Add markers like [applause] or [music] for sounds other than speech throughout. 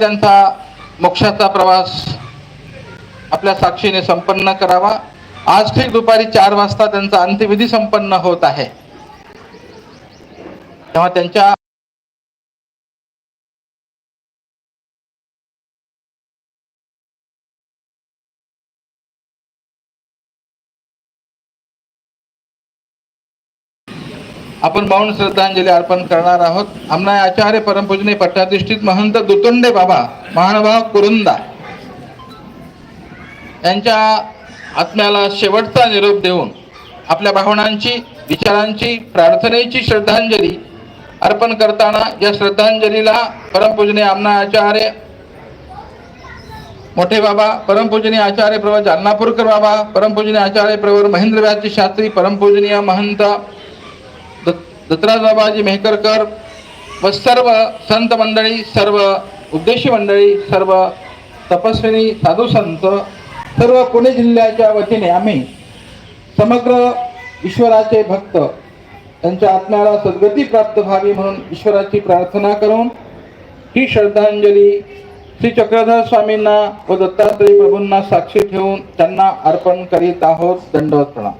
त्यांचा मोक्षाचा प्रवास आपल्या साक्षीने संपन्न करावा. आज ठीक दुपारी चार वाजता त्यांचा अंत्यविधी संपन्न होत आहे. तेव्हा त्यांच्या आपण पाहून श्रद्धांजली अर्पण करणार आहोत. आमना आचार्य परमपूजने पट्टाधिष्ठित महंत दुतुंडे बाबा महानुभाव कुरुंदा. यांच्या आत्म्याला शेवटचा निरोप देऊन आपल्या भावनांची विचारांची प्रार्थनेची श्रद्धांजली अर्पण करताना या श्रद्धांजलीला परमपूजने आमना आचार्य मोठे बाबा परमपूजनीय आचार्य प्रवर जालनापूरकर बाबा परमपूजनीय आचार्य प्रवर महेंद्र शास्त्री परमपूजनीय महंत दत्त- दत्तराज बाबाजी मेहकरकर व सर्व संत मंडळी सर्व उद्देशी मंडळी सर्व तपस्विनी साधू संत सर्व पुणे जिल्ह्याच्या वतीने आम्ही समग्र ईश्वराचे भक्त त्यांच्या आत्म्याला सद्गती प्राप्त व्हावी म्हणून ईश्वराची प्रार्थना करून ही श्रद्धांजली श्री चक्रधर स्वामींना व दत्तात्रय प्रभूंना साक्षी ठेवून त्यांना अर्पण करीत आहोत. दंडवत प्रणाम.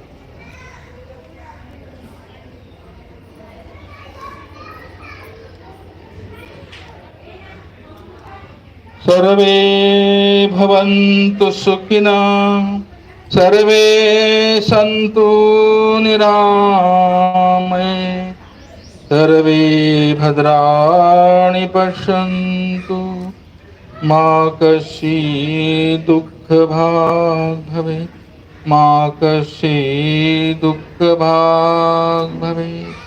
सर्वे भवन्तु सुखिना सर्वे सन्तु निरामये सर्वे भद्राणि पश्यन्तु। मा कशी दुःखभाग् भवेत् मा कशी दुःखभाग् भवेत्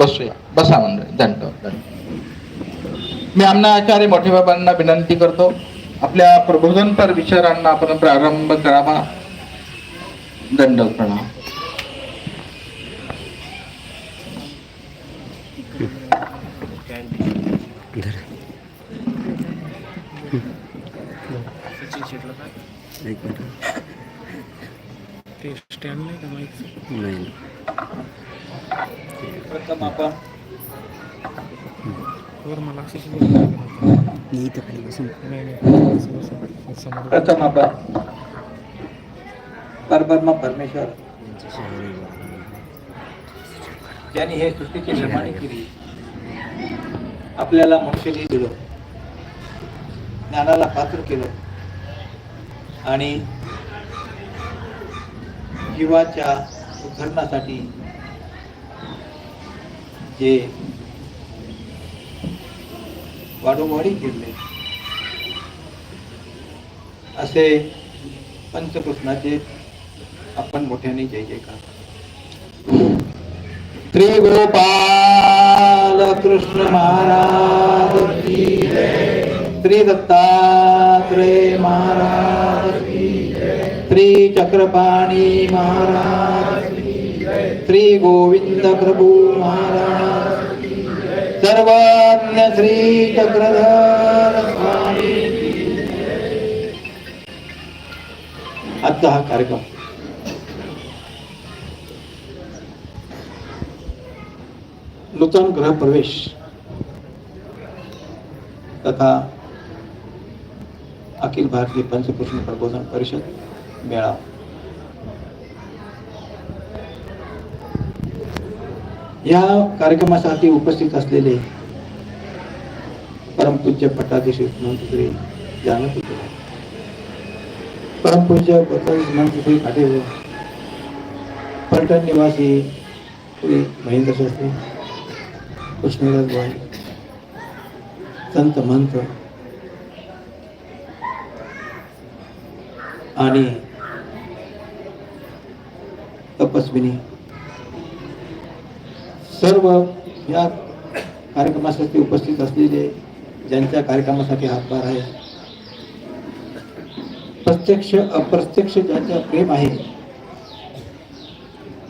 बसूया बसा मंडळी दंड दंड। मी आमना आचार्य मोठे बाबांना विनंती करतो. आपल्या प्रबोधनपर विचारांना आपण प्रारंभ करावा. दंड प्रणाम एक मिनिट ते स्टँड नाही का माईकचं नाही प्रथम आपण वर मला अक्षरशः बोलू लागलं. मी इथं खाली बसून नाही नाही असं बसून समोर प्रथम आपण परब्रह्म परमेश्वर ज्यांनी हे सृष्टीची निर्माण केली आपल्याला मोक्षही दिलं ज्ञानाला पात्र केलं आणि जीवाच्या उद्धरणासाठी जे वाढोवाढी केले. असे पंचकृष्णाचे आपण मोठ्याने जय जयकार. श्री गोपाल कृष्ण महाराज श्री दत्तात्रय महाराज श्री चक्रपाणी महाराज श्री गोविंद प्रभू महाराज सर्वज्ञ श्री चक्रधर स्वामी आजचा हा कार्यक्रम. नूतन गृहप्रवेश तथा अखिल भारतीय पंचकृष्ण प्रबोधन परिषद मेळावा. या कार्यक्रमासाठी उपस्थित असलेले परमपूज्य पट्टाधीश महंत जाणत होते परमपूज्य पट्टाधीश महंत श्री पलटण निवासी श्री महेंद्र शास्त्री कृष्णराज भाई संत महंत आणि तपस्विनी सर्व या कार्यक्रमासाठी उपस्थित असलेले ज्यांच्या कार्यक्रमासाठी हातभार आहे प्रत्यक्ष अप्रत्यक्ष ज्यांच्या प्रेम आहे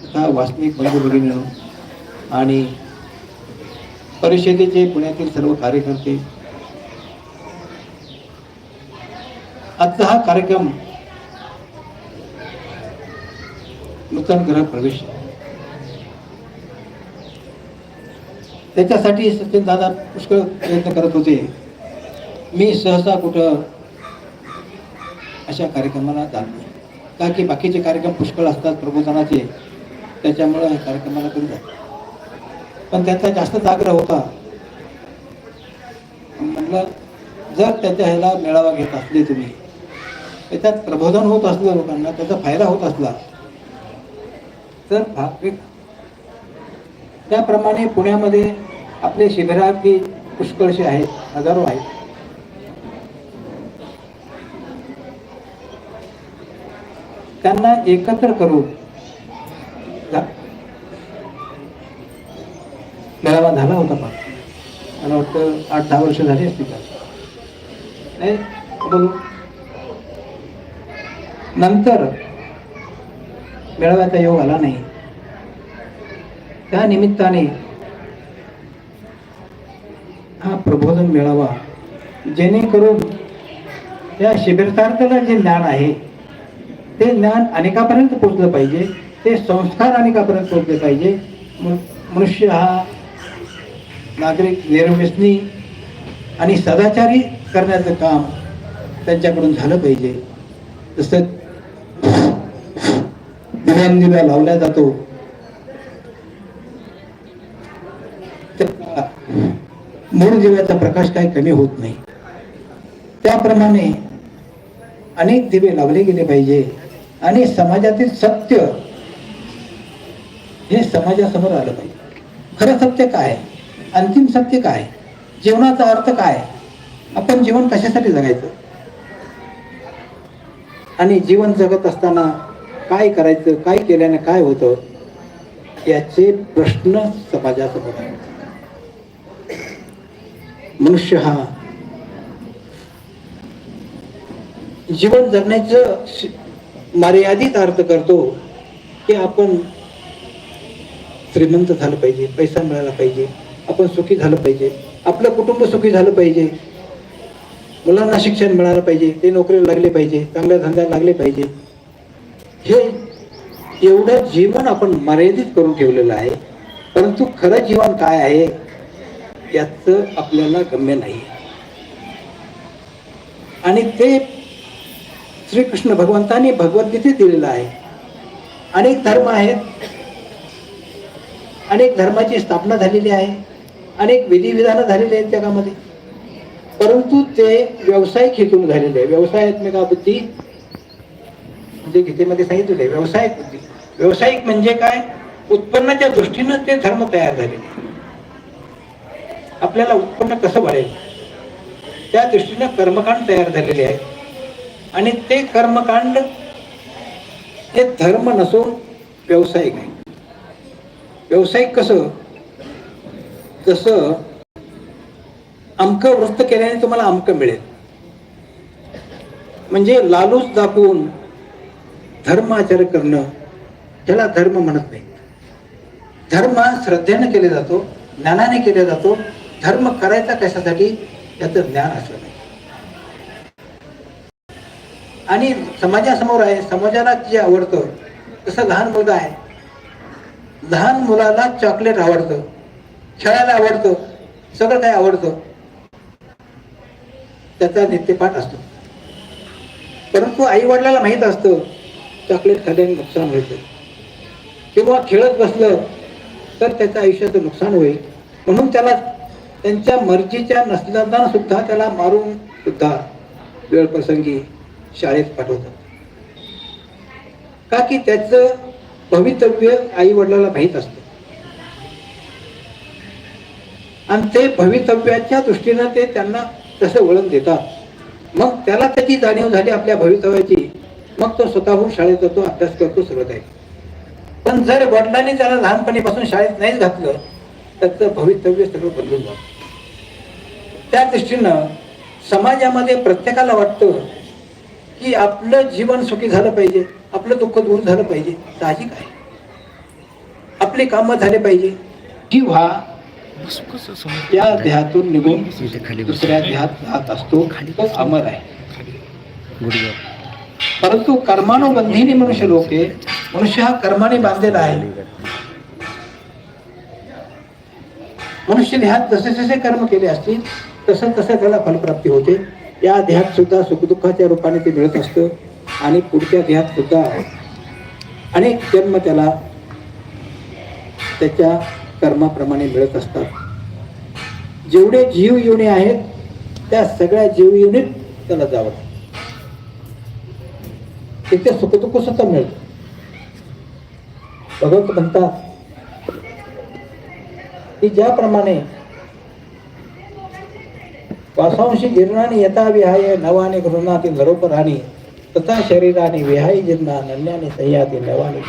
तथा वास्तविक बंधू भगिनी आणि परिषदेचे पुण्यातील सर्व कार्यकर्ते आजचा हा कार्यक्रम नूतन ग्रह प्रवेश त्याच्यासाठी सचिन दादा पुष्कळ प्रयत्न करत होते. मी सहसा कुठं अशा कार्यक्रमाला जात नाही. का की बाकीचे कार्यक्रम पुष्कळ असतात प्रबोधनाचे. त्याच्यामुळं कार्यक्रमाला कधी जात पण त्याचा जास्तच आग्रह होता. म्हटलं जर त्याच्या ह्याला मेळावा घेत असले तुम्ही त्याच्यात प्रबोधन होत असलं लोकांना त्याचा फायदा होत असला तर भाग त्याप्रमाणे पुण्यामध्ये आपले शिबिरार्थी पुष्कळशी आहेत हजारो आहेत. त्यांना एकत्र करून मेळावा झाला होता पण. मला वाटतं आठ दहा वर्ष झाली असतील का नाही बघू नंतर मेळाव्याचा योग आला नाही. त्या निमित्ताने हा प्रबोधन मिळावा. जेणेकरून या शिबिरतार्थाला जे ज्ञान आहे ते ज्ञान अनेकापर्यंत पोचलं पाहिजे ते संस्कार अनेकापर्यंत पोचले पाहिजे. मनुष्य हा नागरिक निर्व्यसनी आणि सदाचारी करण्याचं काम त्यांच्याकडून झालं पाहिजे. जसं दिव्यान दिव्या लावला जातो त्या मूळ दिव्याचा प्रकाश काही कमी होत नाही. त्याप्रमाणे अनेक दिवे लावले गेले पाहिजे आणि समाजातील सत्य हे समाजासमोर आलं पाहिजे. खरं सत्य काय? अंतिम सत्य काय? जीवनाचा अर्थ काय? आपण जीवन कशासाठी जगायचं? आणि जीवन जगत असताना काय करायचं काय केल्याने काय होतं याचे प्रश्न समाजासमोर आहेत. मनुष्य हा जीवन जगण्याचं मर्यादित अर्थ करतो की आपण श्रीमंत झालं पाहिजे पैसा मिळाला पाहिजे आपण सुखी झालं पाहिजे आपलं कुटुंब सुखी झालं पाहिजे मुलांना शिक्षण मिळालं पाहिजे ते नोकरीला लागले पाहिजे चांगल्या धंद्याला लागले पाहिजे. हे एवढं जीवन आपण मर्यादित करून ठेवलेलं आहे परंतु खरं जीवन काय आहे? याचं आपल्याला गम्य नाही. आणि ते श्रीकृष्ण भगवंतांनी भगवद्गीते दिलेलं आहे. अनेक धर्म आहेत. अनेक धर्माची स्थापना झालेली आहे. अनेक विधिविधानं झालेली आहेत जगामध्ये. परंतु ते व्यावसायिक हेतून झालेले आहे. व्यवसायात्मिका बुद्धी म्हणजे गीतेमध्ये सांगितलेले आहे व्यावसायिक बुद्धी. व्यावसायिक म्हणजे काय? उत्पन्नाच्या दृष्टीनं ते धर्म तयार झालेले आहे. आपल्याला उत्पन्न कसं वाढेल त्या दृष्टीनं कर्मकांड तयार झालेले आहे. आणि ते कर्मकांड हे धर्म नसून व्यावसायिक आहे. व्यावसायिक कसं? जसं अमकं वृत्त केल्याने तुम्हाला अमकं मिळेल. म्हणजे लालूच दाखवून धर्म आचार करणं त्याला धर्म म्हणत नाही धर्म श्रद्धेनं केला जातो ज्ञानाने केला जातो धर्म करायचा कशासाठी? याचं ज्ञान असलं नाही आणि समाजासमोर आहे समाजाला जे आवडतं तसं लहान मुलगा आहे लहान मुलाला चॉकलेट आवडतं खेळायला आवडतं सगळं काही आवडतं त्याचा नित्यपाठ असतो. परंतु आई वडिलाला माहीत असतं चॉकलेट खाल्ल्याने नुकसान होईल. किंवा खेळत बसलं तर त्याच्या आयुष्याचं नुकसान होईल. म्हणून त्याला त्यांच्या मर्जीच्या नसताना सुद्धा त्याला मारून सुद्धा वेळ प्रसंगी शाळेत पाठवतात. का की त्याचं भवितव्य आई वडिलाला माहीत असतं. आणि ते भवितव्याच्या दृष्टीनं ते त्यांना तसं वळण देतात. मग त्याला त्याची जाणीव झाली आपल्या भवितव्याची. मग तो स्वतःहून शाळेत जातो अभ्यास करतो सगळं काही. पण जर वडिलांनी त्याला लहानपणीपासून शाळेत नाहीच घातलं त्याचं भवितव्य सगळं बदलून जातं त्या दृष्टीनं समाजामध्ये प्रत्येकाला वाटतं की आपलं जीवन सुखी झालं पाहिजे आपलं दुःख दूर झालं पाहिजे साहजिक आहे आपले कामं झाले पाहिजे. समोर या देहातून निघून दुसऱ्या देहात जात असतो तो अमर आहे. परंतु कर्मानुबंधीने मनुष्य लोक आहे मनुष्य हा कर्माने बांधलेला आहे. मनुष्य देहात जसे जसे कर्म केले असतील तसं तसं त्याला फलप्राप्ती होते. या देहात सुद्धा सुखदुःखाच्या रूपाने ते मिळत असतं आणि पुढच्या देहात सुद्धा अनेक जन्म त्याला त्याच्या कर्माप्रमाणे मिळत असतात. जेवढे जीव युनी आहेत त्या सगळ्या जीव युनीत त्याला जावं. तिथे सुखदुःख सुद्धा मिळत. भगवंत म्हणतात की ज्याप्रमाणे वासांशी जीर्णाने यथा विहाय नवाने गृहातील आणि तथा शरीराने विहाय जीर्णा नन्याने सह्यातील नवाने.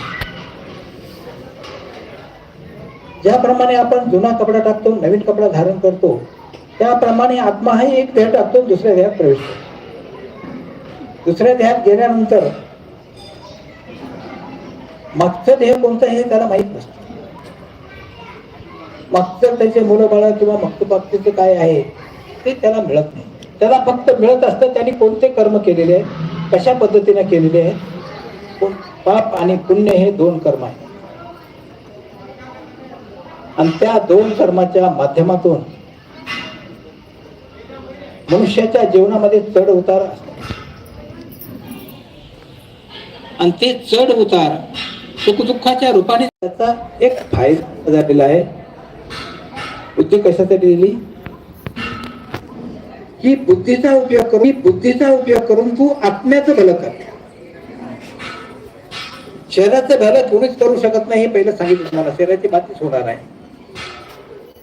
ज्याप्रमाणे आपण जुना कपडा टाकतो नवीन कपडा धारण करतो त्याप्रमाणे आत्मा हा एक देह टाकतो दुसऱ्या देहात प्रवेश करतो. दुसऱ्या देहात गेल्यानंतर मागचं देह कोणतं हे त्याला माहीत नसतं. मागचं त्याचे मुलं बाळ किंवा मागचं काय आहे ते त्याला मिळत नाही. त्याला फक्त मिळत असतं त्यांनी कोणते कर्म केलेले आहे कशा पद्धतीने केलेले आहे पाप आणि पुण्य हे दोन कर्म आहेत. आणि त्या दोन कर्माच्या माध्यमातून मनुष्याच्या जीवनामध्ये चढ उतार असतात आणि ते चढ उतार सुखदुःखाच्या रूपाने त्याचा एक फायदा झालेला आहे. बुद्धी कशासाठी दिली? की बुद्धीचा उपयोग करून ही बुद्धीचा उपयोग करून तू आत्म्याचं भलं कर. शरीराचं भलं कोणीच करू शकत नाही हे पहिलं सांगितलं तुम्हाला. शरीराची बातच होणार आहे.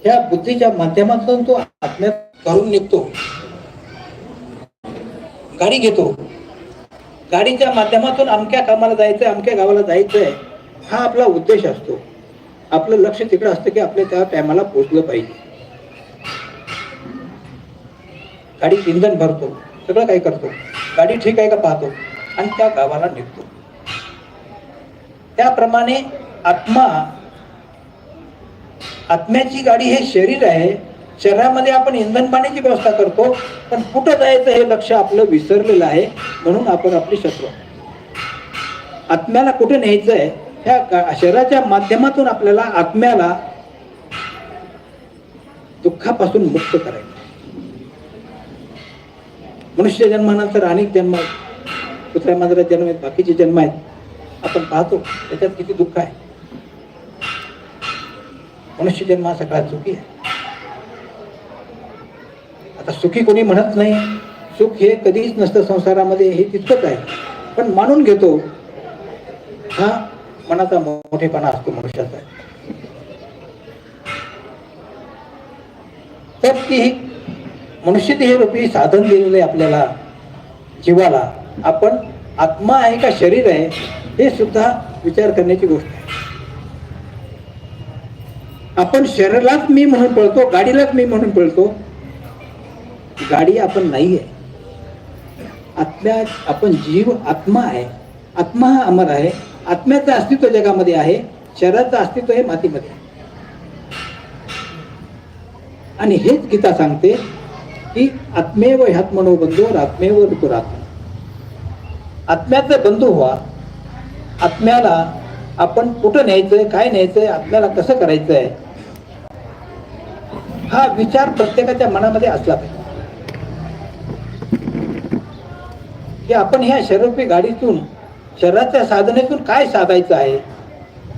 त्या बुद्धीच्या माध्यमातून तो आत्म्यात करून निघतो. गाडी घेतो. गाडीच्या माध्यमातून अमक्या कामाला जायचंय अमक्या गावाला जायचंय हा आपला उद्देश असतो. आपलं लक्ष तिकडं असतं की आपल्या त्या टायमाला पोचलं पाहिजे. गाडीत इंधन भरतो सगळं काही करतो. गाडी ठीक आहे का पाहतो. आणि त्या गावाला निघतो. त्याप्रमाणे आत्मा आत्म्याची गाडी हे शरीर आहे. शरीरामध्ये आपण इंधन पाण्याची व्यवस्था करतो पण कुठं जायचं हे लक्ष आपलं विसरलेलं आहे म्हणून आपण आपली शत्रू आत्म्याला कुठे न्यायचं आहे? ह्या शरीराच्या माध्यमातून आपल्याला आत्म्याला दुःखापासून मुक्त करायचं. मनुष्य जन्मानंतर अनेक जन्म आहेत. कुत्र्या मांजरात जन्म आहेत बाकीचे जन्म आहेत. आपण पाहतो त्याच्यात किती दुःख आहे. मनुष्य जन्म हा सगळ्यात सुखी आहे. आता सुखी कोणी म्हणत नाही सुख हे कधीच नसतं संसारामध्ये हे तितकंच आहे. पण मानून घेतो हा मनाचा मोठेपणा असतो मनुष्याचा. तर ती मनुष्य हे रूपी साधन दिलेलं आहे आपल्याला जीवाला आपण आत्मा आहे का शरीर आहे हे सुद्धा विचार करण्याची गोष्ट आहे. आपण शरीरालाच मी म्हणून पळतो गाडीलाच मी म्हणून पळतो गाडी आपण नाही आहे. आतल्या आपण जीव आत्मा आहे. आत्मा हा अमर आहे. आत्म्याचं अस्तित्व जगामध्ये आहे शरीराचं अस्तित्व हे मातीमध्ये आहे. आणि हेच गीता सांगते की आत्मेव ह्यात्मनो बंधूवर आत्मेव ऋतुरात्मा आत्म्याचा बंधू व्हा. आत्म्याला आपण कुठं न्यायचंय काय न्यायचंय आत्म्याला कसं करायचंय हा विचार प्रत्येकाच्या मनामध्ये असला पाहिजे. की आपण ह्या शरीरपी गाडीतून शरीराच्या साधनेतून काय साधायचं आहे?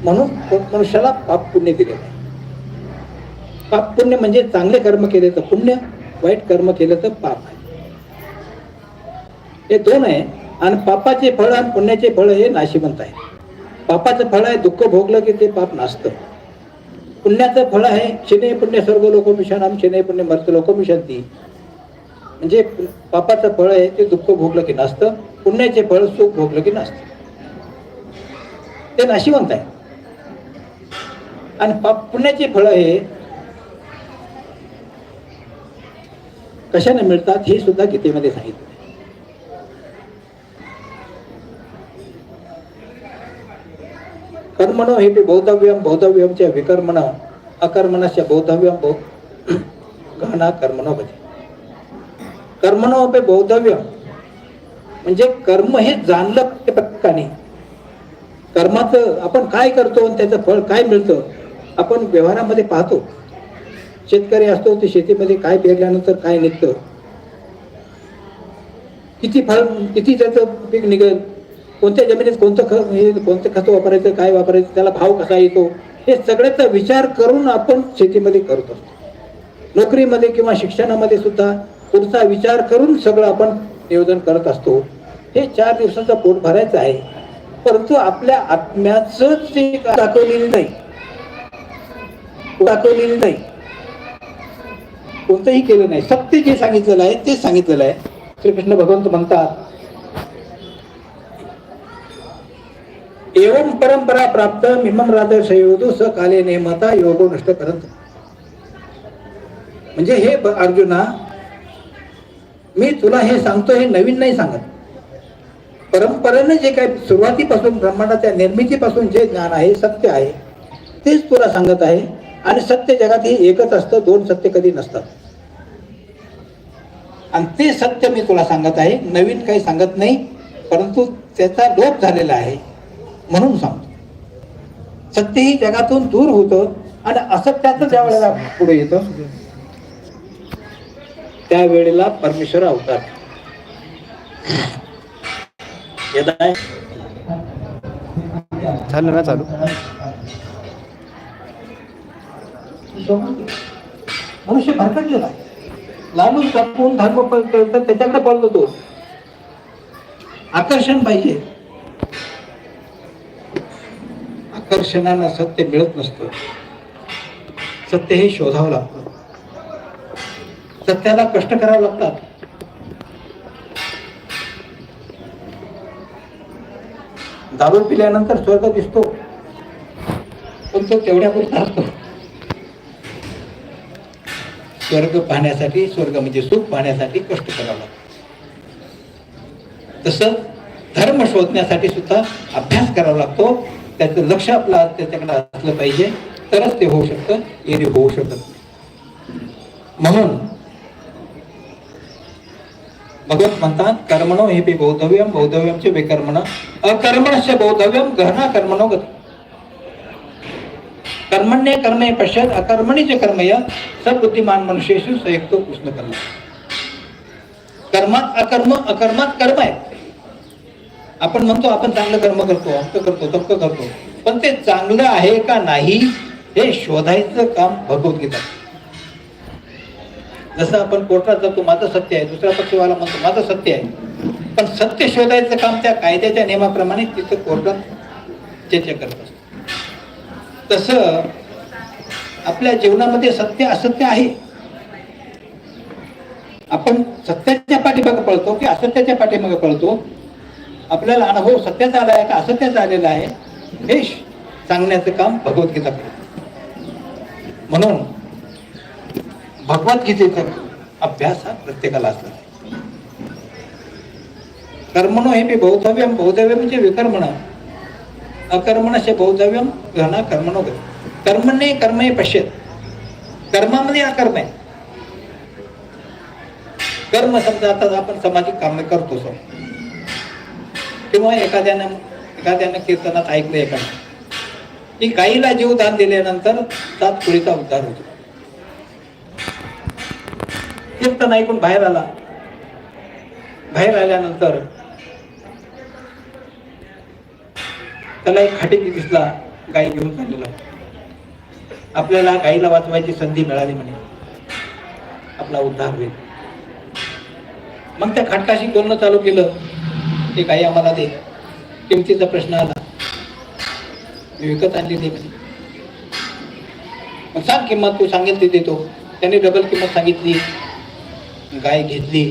म्हणून मनुष्याला पाप पुण्य दिलेलं आहे. पाप पुण्य म्हणजे चांगले कर्म केले तर पुण्य वाईट कर्म केलं तर पाप आहे. हे दोन आहे आणि पापाचे फळ आणि पुण्याचे फळ हे नाशिवंत आहे. पापाचं फळ आहे दुःख भोगलं की ते पाप नासतं. पुण्याचं फळ आहे शने पुण्य स्वर्ग लोक आम शने पुण्य मर्त लोक मिशंती म्हणजे पापाचं फळ आहे ते दुःख भोगलं की नासतं. पुण्याचे फळ सुख भोगलं की नसते ते नाशिवंत आहे. आणि पाप पुण्याचे फळ हे कशाने मिळतात हे सुद्धा गीतेमध्ये सांगितलं कर्मणो हे ते बौद्धव्यम बौद्धव्यमच्या विकर्मण अकर्मणाच्या बौद्धव्यम बौ [clears throat] गहना कर्मणो भजे. कर्मणो पे बौद्धव्यम म्हणजे कर्म हे जाणलं ते प्रत्येकाने कर्माचं आपण काय करतो आणि त्याचं फळ काय मिळतं आपण व्यवहारामध्ये पाहतो. शेतकरी असतो ते शेतीमध्ये काय पेरल्यानंतर काय निघतं. किती फळ किती त्याचं पीक निघेल कोणत्या जमिनीत कोणतं खत हे कोणतं खत वापरायचं काय वापरायचं त्याला भाव कसा येतो हे सगळ्याचा विचार करून आपण शेतीमध्ये करत असतो. नोकरीमध्ये किंवा शिक्षणामध्ये सुद्धा पुढचा विचार करून सगळं आपण नियोजन करत असतो. हे चार दिवसाचा पोट भरायचं आहे. परंतु आपल्या आत्म्याचं ते दाखवलेली नाही. दाखवलेली नाही. कोणतंही केलं नाही. सत्य जे सांगितलेलं आहे तेच सांगितलेलं आहे. श्रीकृष्ण भगवंत म्हणतात एवम परंपरा प्राप्त मिमम राधर संयोदो स काले नेमता योगो नष्ट करत म्हणजे हे अर्जुना मी तुला हे सांगतो हे नवीन नाही सांगत. परंपरेने जे काही सुरुवातीपासून ब्रह्मांडाच्या निर्मितीपासून जे ज्ञान आहे सत्य आहे तेच तुला सांगत आहे. आणि सत्य जगात हे एकच असतं दोन सत्य कधी नसतात. आणि ते सत्य मी तुला सांगत आहे नवीन काही सांगत नाही परंतु त्याचा लोप झालेला आहे म्हणून सांगतो. सत्य ही जगातून दूर होतं आणि असत्याचं ज्या वेळेला पुढे येतं त्यावेळेला परमेश्वर अवतार. झालं ना चालू? मनुष्य भरकटलेला आहे. लालून कापून धर्म प- त्याच्याकडे पळतो तो. आकर्षण पाहिजे. आकर्षणानं सत्य मिळत नसतं. सत्य हे शोधावं लागतं. सत्याला कष्ट करावं लागतात. दारू पिल्यानंतर स्वर्ग दिसतो. पण तो तेवढ्या पुरता असतो. स्वर्ग पाहण्यासाठी स्वर्ग म्हणजे सुख पाहण्यासाठी कष्ट करावं लागतं. तसं धर्म शोधण्यासाठी सुद्धा अभ्यास करावा लागतो. त्याचं लक्ष आपलं त्याच्याकडे असलं पाहिजे. तरच ते होऊ शकतं येणे होऊ शकत म्हणून भगवत म्हणतात कर्मणो हे पे बौद्धव्यम बौद्धव्यमचे बेकर्मण अकर्मणस्य बौद्धव्यम गहना कर्मणो गत। कर्मण्य कर्मे पश्चात अकर्मणीचे च कर्मय सबुद्धिमान मनुष्येशु संयुक्त कृष्ण कर्म कर्मात अकर्म अकर्मात कर्म आहे। आपण म्हणतो आपण चांगलं कर्म करतो अमक करतो तमक करतो पण ते चांगलं आहे का नाही हे शोधायचं काम भगवद्गीता जसं आपण कोर्टात जातो माझं सत्य आहे. दुसरा पक्षवाला म्हणतो माझं सत्य आहे. पण सत्य शोधायचं काम त्या कायद्याच्या नियमाप्रमाणे तिथं कोर्टात चर्चा करत असतो. तसं आपल्या जीवनामध्ये सत्य असत्य आहे. आपण सत्याच्या पाठीमागे पळतो की असत्याच्या पाठीमागे पळतो? आपल्याला अनुभव सत्याचा आला आहे का असत्याचा आलेला आहे? हे सांगण्याचं काम भगवद्गीता करते. म्हणून भगवद्गीतेचा अभ्यास हा प्रत्येकाला असला पाहिजे. कर्मणो हे मी बौद्धव्यम बौद्धव्य म्हणजे विकर्मण. अकर्मणस्य बौद्धव्यम घना कर्मणो कर्मणे कर्म हे पश्यत. कर्मामध्ये अकर्म आहे. कर्म समजा आता आपण सामाजिक कामे करतो सर. किंवा एखाद्यानं एखाद्यानं कीर्तनात ऐकलं एखादं. की गाईला जीवदान दिल्यानंतर सात कुळीचा उद्धार होतो. कीर्तन ऐकून बाहेर आला. बाहेर आल्यानंतर त्याला एक खाटेकी दिसला गाई घेऊन चाललेला. आपल्याला गाईला वाचवायची संधी मिळाली म्हणे. आपला उद्धार होईल. मग त्या खटकाशी बोलणं चालू केलं. की गाई आम्हाला दे. किमतीचा प्रश्न आला. मी विकत आणली ते म्हणे. मग सांग किंमत तू सांगेल ते देतो. त्याने डबल किंमत सांगितली. गाय घेतली.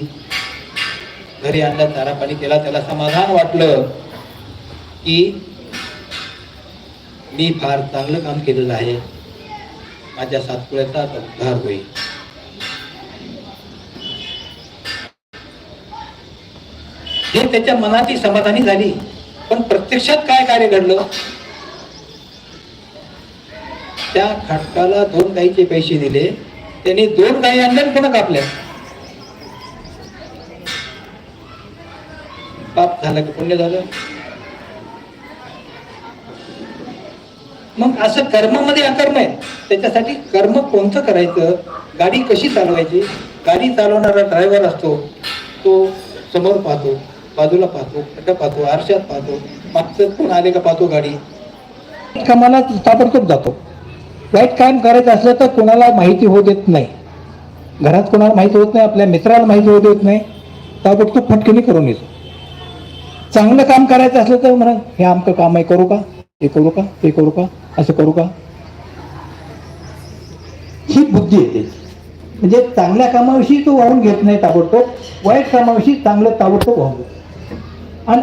घरी आणला चारा पाणी केला त्याला समाधान वाटलं की मी फार चांगलं काम केलेलं आहे. माझ्या सातपुड्याचा उद्धार होईल. हे त्याच्या मनाची समाधानी झाली. पण प्रत्यक्षात काय कार्य घडलं? त्या खाटकाला दोन गाईचे पैसे दिले. त्यांनी दोन गाई आणल्या आणि पुन्हा कापल्या. पाप झालं की पुण्य झालं? मग असं कर्मामध्ये अकर्म आहे. त्याच्यासाठी कर्म कोणतं करायचं? गाडी कशी चालवायची? गाडी चालवणारा ड्रायव्हर असतो तो समोर पाहतो बाजूला पाहतो खड्डा पाहतो आरशात पाहतो. मागचं कोण आले का पाहतो गाडी? कामाला ताबडतोब जातो. वाईट काम करायचं असलं तर कोणाला माहिती होऊ देत नाही. घरात कोणाला माहिती होत नाही आपल्या मित्राला माहिती होऊ देत नाही. ताबडतोब फटकणी करून येतो. चांगलं काम करायचं असलं तर म्हणा हे आमचं काम आहे करू का? हे करू का? ते करू का? असं करू का? ही बुद्धी येते. म्हणजे चांगल्या कामाविषयी तो वाहून घेत नाही ताबडतोब वाईट कामाविषयी चांगलं ताबडतोब वाहून घेतो. आणि